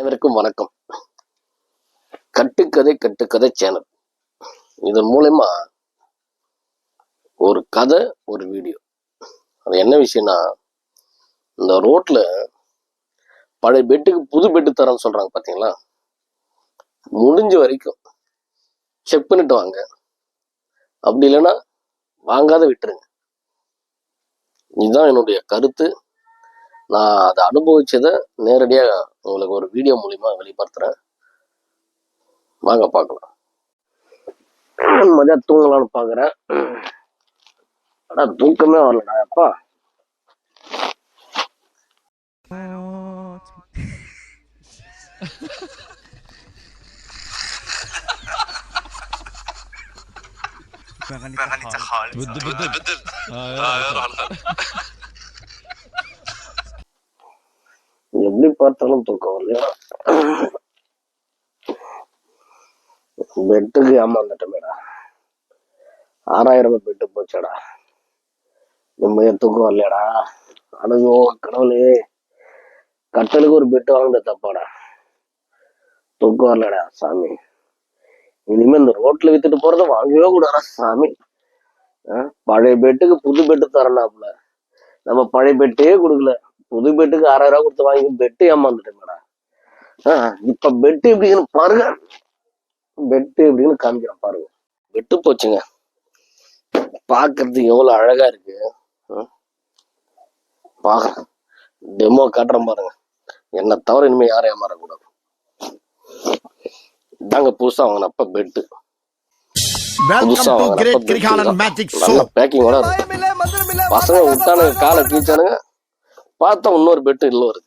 அனைவருக்கும் வணக்கம். கட்டுக்கதை கட்டுக்கதை சேனல். இதன் மூலயமா ஒரு கதை ஒரு வீடியோ. அது என்ன விஷயம்னா இந்த ரோட்ல பழைய பெட்டுக்கு புது பெட்டு தரேன்னு சொல்றாங்க பாத்தீங்களா? முடிஞ்ச வரைக்கும் செக் பண்ணிட்டு வாங்க. அப்படி இல்லைன்னா வாங்காத விட்டுருங்க. இதுதான் என்னுடைய கருத்து. நான் அதை அனுபவிச்சதை நேரடியாக உங்களுக்கு ஒரு வீடியோ மூலியமா வெளிப்படுத்துறேன். வாங்க பார்க்கலாம். மதியா தூங்கலாம்னு பார்க்குறேன் ஆனா தூக்கமே வரலடா அப்பா. Ah, ja. எப்படி பார்த்தாலும் தூக்கம் வரலையா? பெட்டுக்கு ஏமாந்துட்டமேடா. ஆறாயிரம் ரூபாய் பெட்டு போச்சடா. நிம்மதியா தூக்கம் வரலையாடா. அணுகோ கடவுளே. கட்டலுக்கு ஒரு பெட்டு வாங்கின தப்பாடா. தூக்கம் வரலடா சாமி. இனிமே இந்த ரோட்ல வித்துட்டு போறத வாங்கவே கூடாதா சாமி. பழைய பெட்டுக்கு புது பெட்டு தரனாப்புல நம்ம பழைய பெட்டே கொடுக்கல. புது பெட்டுக்கு ஆறாயிரம் ரூபாய் கொடுத்து வாங்கி பெட்டு ஏமாந்துட்டேன்டா இப்ப பெட்டு எப்படின்னு பாருங்க. பெட்டு எப்படின்னு காமிக்கிறேன் பாருங்க. பெட்டு போச்சுங்க. பாக்குறதுக்கு எவ்வளவு அழகா இருக்கு. பாக்குறேன். டெமோ காட்டுறேன் பாருங்க. என்ன தவிர இனிமே யாரும் ஏமாறக்கூடாது. இதாங்க புதுசா வாங்கினப்ப பெட்டு. புதுசா வாங்கினப்ப. பேக்கிங்கோட பசங்க விட்டானுங்க காலை கீச்சானுங்க பார்த்தா இன்னொரு பெட்டு இல்ல வருது.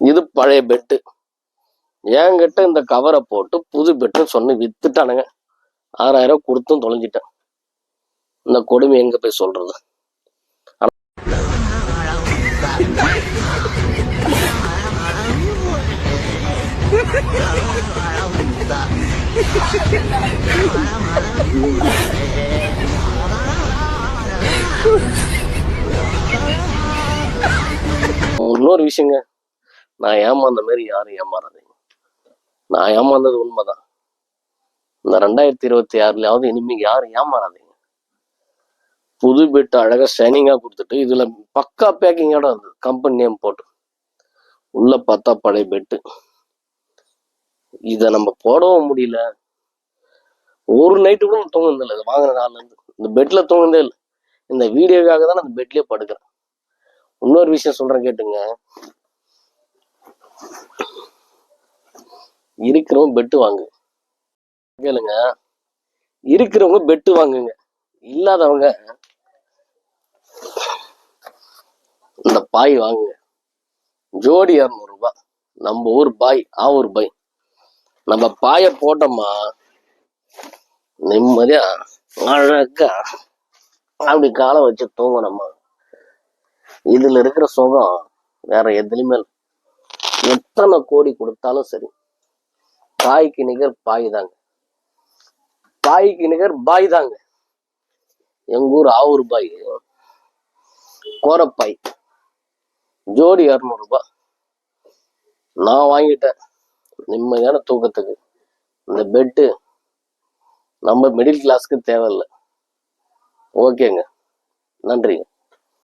இது பழைய பெட்டு என்கிட்ட இந்த கவரை போட்டு புது பெட்டுன்னு சொன்னு வித்துட்டானுங்க. ஆறாயிரம் கொடுத்தும் தொலைஞ்சிட்டேன். இந்த கொடுமை எங்க போய் சொல்றது? இன்னொரு விஷயங்க. நான் ஏமாந்த மாதிரி யாரும் ஏமாறாதீங்க. நான் ஏமாந்தது உண்மைதான். இந்த ரெண்டாயிரத்தி இருபத்தி ஆறுலயாவது இனிமே யாரும் ஏமாறாதீங்க. புது பெட்டு அழகா ஷைனிங்கா கொடுத்துட்டு இதுல பக்கா பேக்கிங்கோட இருந்தது கம்பெனி நேம் போட்டு. உள்ள பார்த்தா பழைய பெட்டு இதை நம்ம போடவும் முடியல. ஒரு நைட்டு கூட நான் தூங்குனது இல்லை. இது வாங்கின நாள்லேருந்து இந்த பெட்ல தூங்குனதே இல்லை. இந்த வீடியோக்காக தான் அந்த பெட்லயே படுக்கிறேன். இன்னொரு விஷயம் சொல்றேன் கேட்டுங்க. இருக்கிறவங்க பெட்டு வாங்கு. கேளுங்க. இருக்கிறவங்க பெட்டு வாங்குங்க. இல்லாதவங்க இந்த பாய் வாங்குங்க. ஜோடி இரநூறுபா ரூபாய். நம்ம ஊர் பாய் ஆவூர் பாய். நம்ம பாய போட்டோமா? நிம்மதியா அழகா அப்படி காலை வச்சு தூங்கணுமா? இதுல இருக்கிற சுகம் வேற எதுலையுமே இல்ல. எத்தனை கோடி கொடுத்தாலும் சரி தாய்க்கு நிகர் பாய் தாங்க. தாய்க்கு நிகர் பாய் தாங்க. எங்க ஊர் ஆவூர் பாய் கோரப்பாய். ஜோடி இரநூறுபா நான் வாங்கிட்டேன். நிம்மதியான தூக்கத்துக்கு. இந்த பெட்டு நம்ம மிடில் கிளாஸ்க்கு தேவையில்லை. ஓகேங்க நன்றிங்க.